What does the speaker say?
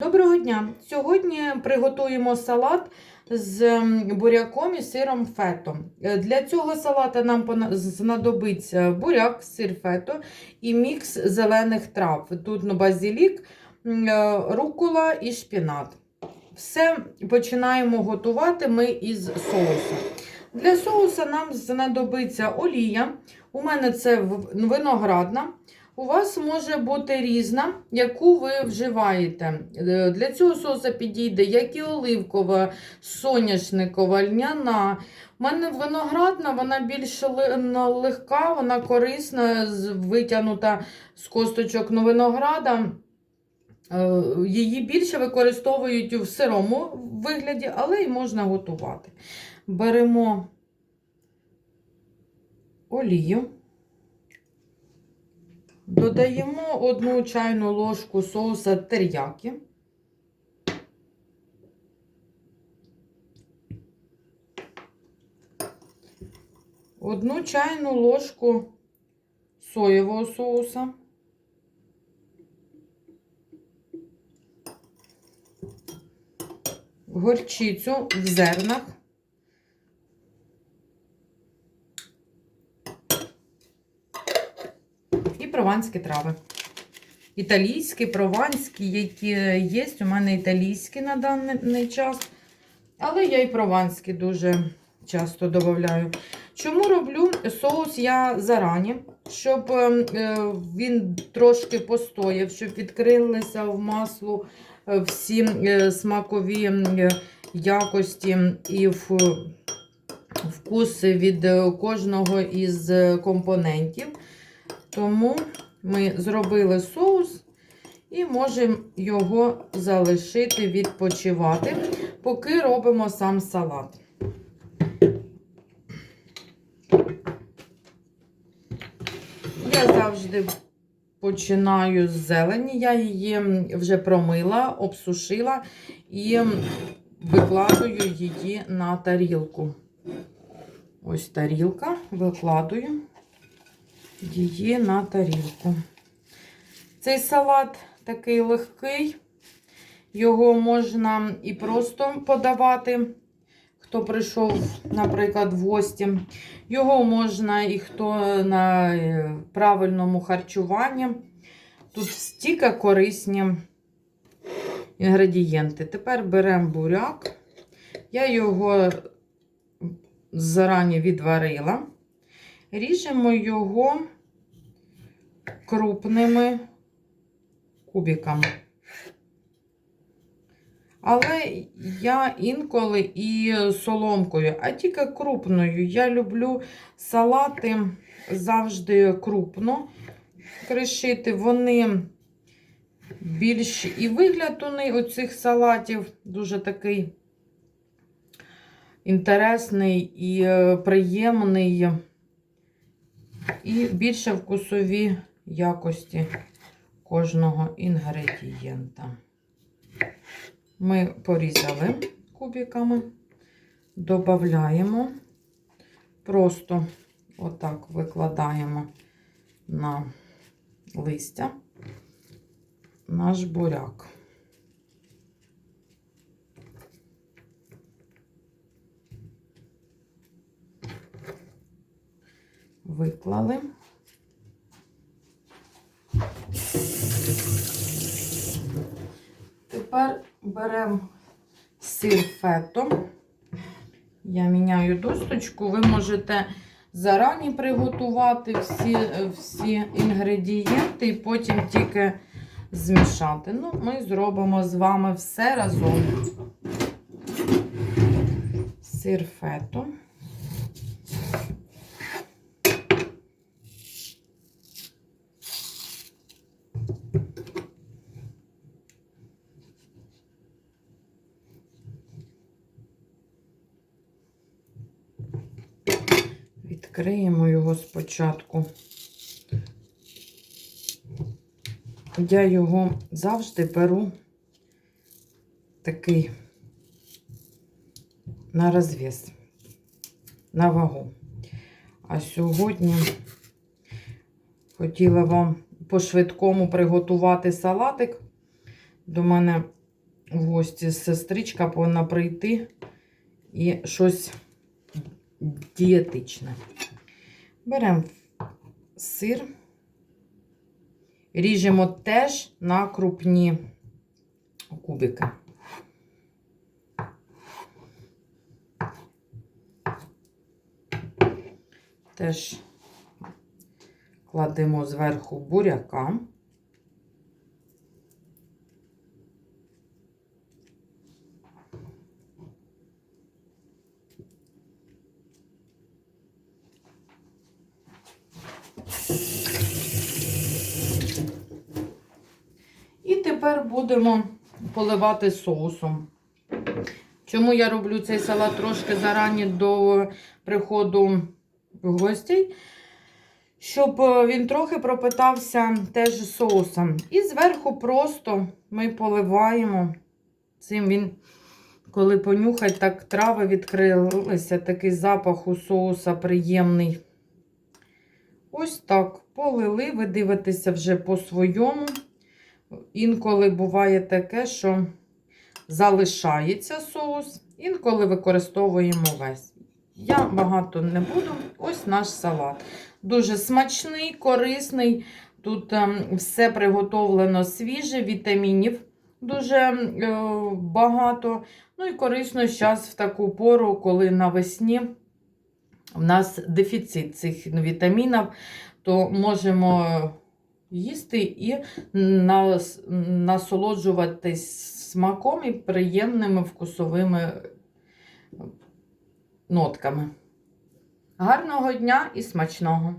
Доброго дня! Сьогодні приготуємо салат з буряком і сиром фето. Е, Для цього салата нам знадобиться буряк, сир фето і мікс зелених трав. Тут ну, базилік, е, рукола і шпінат. Все починаємо готувати ми із соусу. Для соусу нам знадобиться олія. У мене це виноградна. У вас може бути різна, яку ви вживаєте. Е, Для цього соуса підійде як і оливкова, соняшникова, льняна. У мене виноградна, вона більш ну, легка, вона корисна, витягнута з косточок ну, винограда. Е, Її більше використовують в сирому вигляді, але й можна готувати. Беремо олію. Додаємо одну чайну ложку соуса тер'які. Одну чайну ложку соєвого соуса. Горчицю в зернах. І прованські трави. Італійські, прованські, які є. У мене італійські на даний час. Але я і прованські дуже часто додаю. Чому роблю соус я зарані, щоб е, е, він трошки постояв, щоб відкрилися в маслу е, всі е, смакові якості і вкуси від кожного із компонентів. Тому ми зробили соус і можемо його залишити відпочивати, поки робимо сам салат. Я завжди починаю з зелені. Я її вже промила, обсушила і викладую її на тарілку. Ось тарілка, викладую її на тарілку. Цей салат такий легкий, його можна і просто подавати, хто прийшов, наприклад, в гості. Його можна і хто на е, правильному харчуванні. Тут стільки корисні інгредієнти. Тепер беремо буряк. Я його зарані відварила. Ріжемо його крупними кубиками. Але я інколи і соломкою, а тільки крупною. Я люблю салати завжди крупно кришити. Вони більш і вигляд у них, у цих салатів дуже такий інтересний і е, приємний, і більше вкусові якості кожного інгредієнта. Ми порізали кубиками, додаємо, просто отак викладаємо на листя наш буряк. Виклали. Тепер беремо сир фето. Я міняю досточку. Ви можете зарані приготувати всі, всі інгредієнти і потім тільки змішати. Ну, ми зробимо з вами все разом. Сир фето. Відкриємо його спочатку. Я його завжди беру такий на розв'яз, на вагу. А сьогодні хотіла вам по-швидкому приготувати салатик. До мене в гості сестричка повинна прийти і щось дієтичне. Беремо сир, ріжемо теж на крупні кубики. Теж кладемо зверху буряка. І тепер будемо поливати соусом. Чому я роблю цей салат трошки зарані до приходу гостей? Щоб е, він трохи пропитався теж соусом. І зверху просто ми поливаємо цим він, коли понюхать, так трави відкрилися, такий запах у соуса приємний. Ось так полили, ви дивитеся вже по-своєму. Інколи буває таке, що залишається соус, інколи використовуємо весь. Я багато не буду. Ось наш салат. Дуже смачний, корисний. Тут ем, все приготовлено свіже, вітамінів дуже е, багато. Ну і корисно зараз в таку пору, коли навесні в нас дефіцит цих вітамінів, то можемо їсти і нас, насолоджуватись смаком і приємними вкусовими нотками. Гарного дня і смачного!